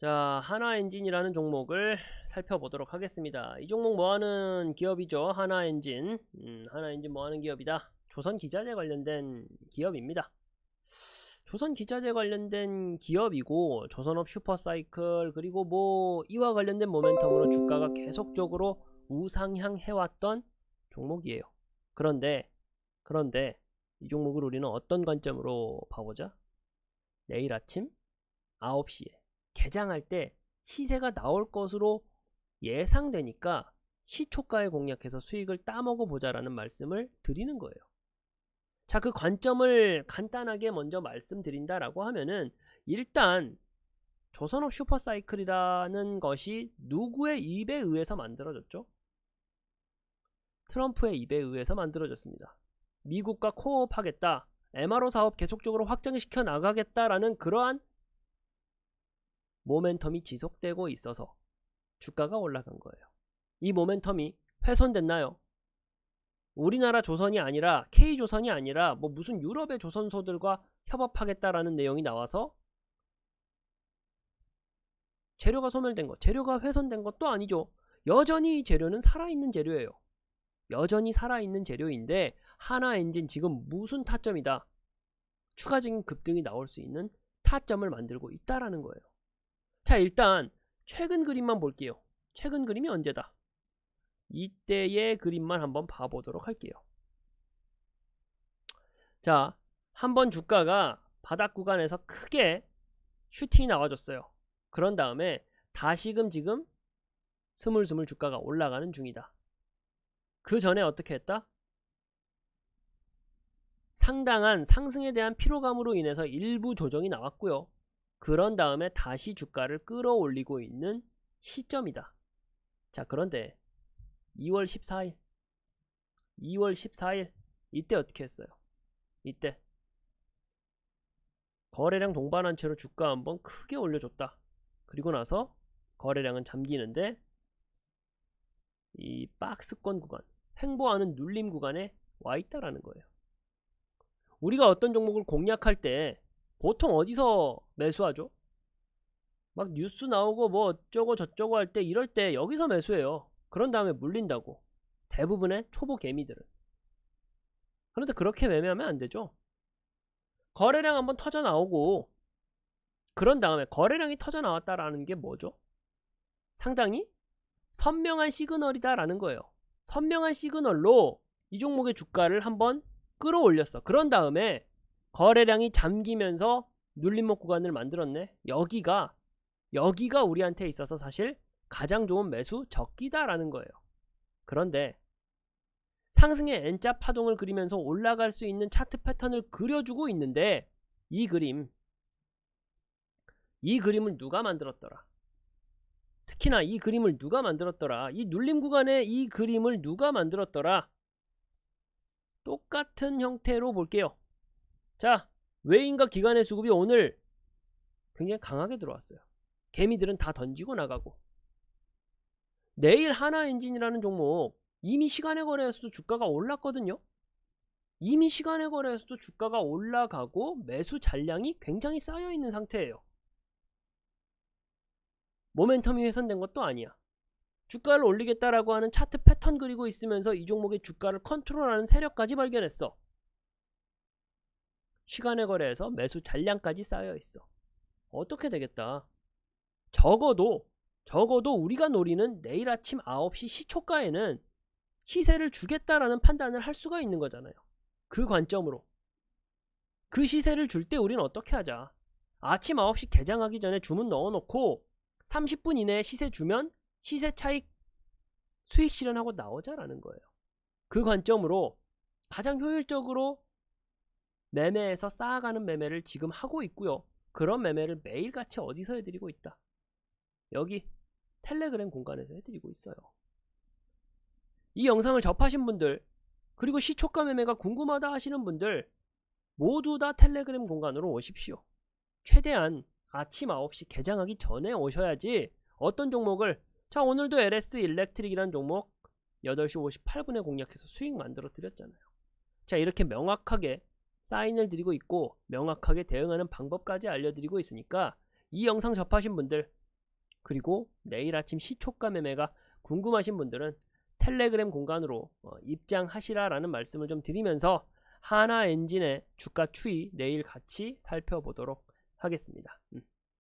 자, 하나엔진이라는 종목을 살펴보도록 하겠습니다. 이 종목 뭐하는 기업이죠? 하나엔진. 음, 하나엔진 뭐하는 기업이다? 조선기자재 관련된 기업입니다. 조선기자재 관련된 기업이고 조선업 슈퍼사이클 그리고 뭐 이와 관련된 모멘텀으로 주가가 계속적으로 우상향해왔던 종목이에요. 그런데 그런데 이 종목을 우리는 어떤 관점으로 봐보자? 내일 아침 9시에 개장할 때 시세가 나올 것으로 예상되니까 시초가에 공략해서 수익을 따먹어 보자라는 말씀을 드리는 거예요. 자, 그 관점을 간단하게 먼저 말씀드린다라고 하면은 일단 조선업 슈퍼사이클이라는 것이 누구의 입에 의해서 만들어졌죠? 트럼프의 입에 의해서 만들어졌습니다. 미국과 코업하겠다. MRO 사업 계속적으로 확장시켜 나가겠다라는 그러한 모멘텀이 지속되고 있어서 주가가 올라간 거예요. 이 모멘텀이 훼손됐나요? 우리나라 조선이 아니라 K조선이 아니라 뭐 무슨 유럽의 조선소들과 협업하겠다라는 내용이 나와서 재료가 소멸된 것, 재료가 훼손된 것도 아니죠. 여전히 이 재료는 살아있는 재료예요. 여전히 살아있는 재료인데 하나 엔진 지금 무슨 타점이다. 추가적인 급등이 나올 수 있는 타점을 만들고 있다라는 거예요. 자 일단 최근 그림만 볼게요. 최근 그림이 언제다? 이때의 그림만 한번 봐보도록 할게요. 자, 한번 주가가 바닥 구간에서 크게 슈팅이 나와줬어요. 그런 다음에 다시금 지금 스물스물 주가가 올라가는 중이다. 그 전에 어떻게 했다? 상당한 상승에 대한 피로감으로 인해서 일부 조정이 나왔고요. 그런 다음에 다시 주가를 끌어올리고 있는 시점이다. 자, 그런데 2월 14일, 2월 14일, 이때 어떻게 했어요? 이때 거래량 동반한 채로 주가 한번 크게 올려줬다. 그리고 나서 거래량은 잠기는데 이 박스권 구간, 횡보하는 눌림 구간에 와 있다라는 거예요. 우리가 어떤 종목을 공략할 때 보통 어디서 매수하죠? 막 뉴스 나오고 뭐 어쩌고 저쩌고 할 때 이럴 때 여기서 매수해요. 그런 다음에 물린다고. 대부분의 초보 개미들은. 그런데 그렇게 매매하면 안 되죠. 거래량 한번 터져 나오고 그런 다음에 거래량이 터져 나왔다라는 게 뭐죠? 상당히 선명한 시그널이다라는 거예요. 선명한 시그널로 이 종목의 주가를 한번 끌어올렸어. 그런 다음에 거래량이 잠기면서 눌림목 구간을 만들었네. 여기가 여기가 우리한테 있어서 사실 가장 좋은 매수 적기다라는 거예요. 그런데 상승의 N자 파동을 그리면서 올라갈 수 있는 차트 패턴을 그려주고 있는데 이 그림 이 그림을 누가 만들었더라? 특히나 이 그림을 누가 만들었더라? 이 눌림 구간의 이 그림을 누가 만들었더라? 똑같은 형태로 볼게요. 자, 외인과 기관의 수급이 오늘 굉장히 강하게 들어왔어요. 개미들은 다 던지고 나가고. 내일 하나엔진이라는 종목 이미 시간의 거래에서도 주가가 올랐거든요. 이미 시간의 거래에서도 주가가 올라가고 매수 잔량이 굉장히 쌓여 있는 상태예요. 모멘텀이 훼손된 것도 아니야. 주가를 올리겠다라고 하는 차트 패턴 그리고 있으면서 이 종목의 주가를 컨트롤하는 세력까지 발견했어. 시간의 거래에서 매수 잔량까지 쌓여 있어. 어떻게 되겠다. 적어도 적어도 우리가 노리는 내일 아침 9시 시초가에는 시세를 주겠다라는 판단을 할 수가 있는 거잖아요. 그 관점으로. 그 시세를 줄 때 우리는 어떻게 하자. 아침 9시 개장하기 전에 주문 넣어놓고 30분 이내에 시세 주면 시세 차익 수익 실현하고 나오자라는 거예요. 그 관점으로 가장 효율적으로 매매에서 쌓아가는 매매를 지금 하고 있고요. 그런 매매를 매일같이 어디서 해드리고 있다. 여기 텔레그램 공간에서 해드리고 있어요. 이 영상을 접하신 분들 그리고 시초가 매매가 궁금하다 하시는 분들 모두 다 텔레그램 공간으로 오십시오. 최대한 아침 9시 개장하기 전에 오셔야지 어떤 종목을 자 오늘도 LS 일렉트릭이라는 종목 8시 58분에 공략해서 수익 만들어 드렸잖아요. 자 이렇게 명확하게 사인을 드리고 있고 명확하게 대응하는 방법까지 알려드리고 있으니까 이 영상 접하신 분들 그리고 내일 아침 시초가 매매가 궁금하신 분들은 텔레그램 공간으로 어, 입장하시라 라는 말씀을 좀 드리면서 하나 엔진의 주가 추이 내일 같이 살펴보도록 하겠습니다. 음.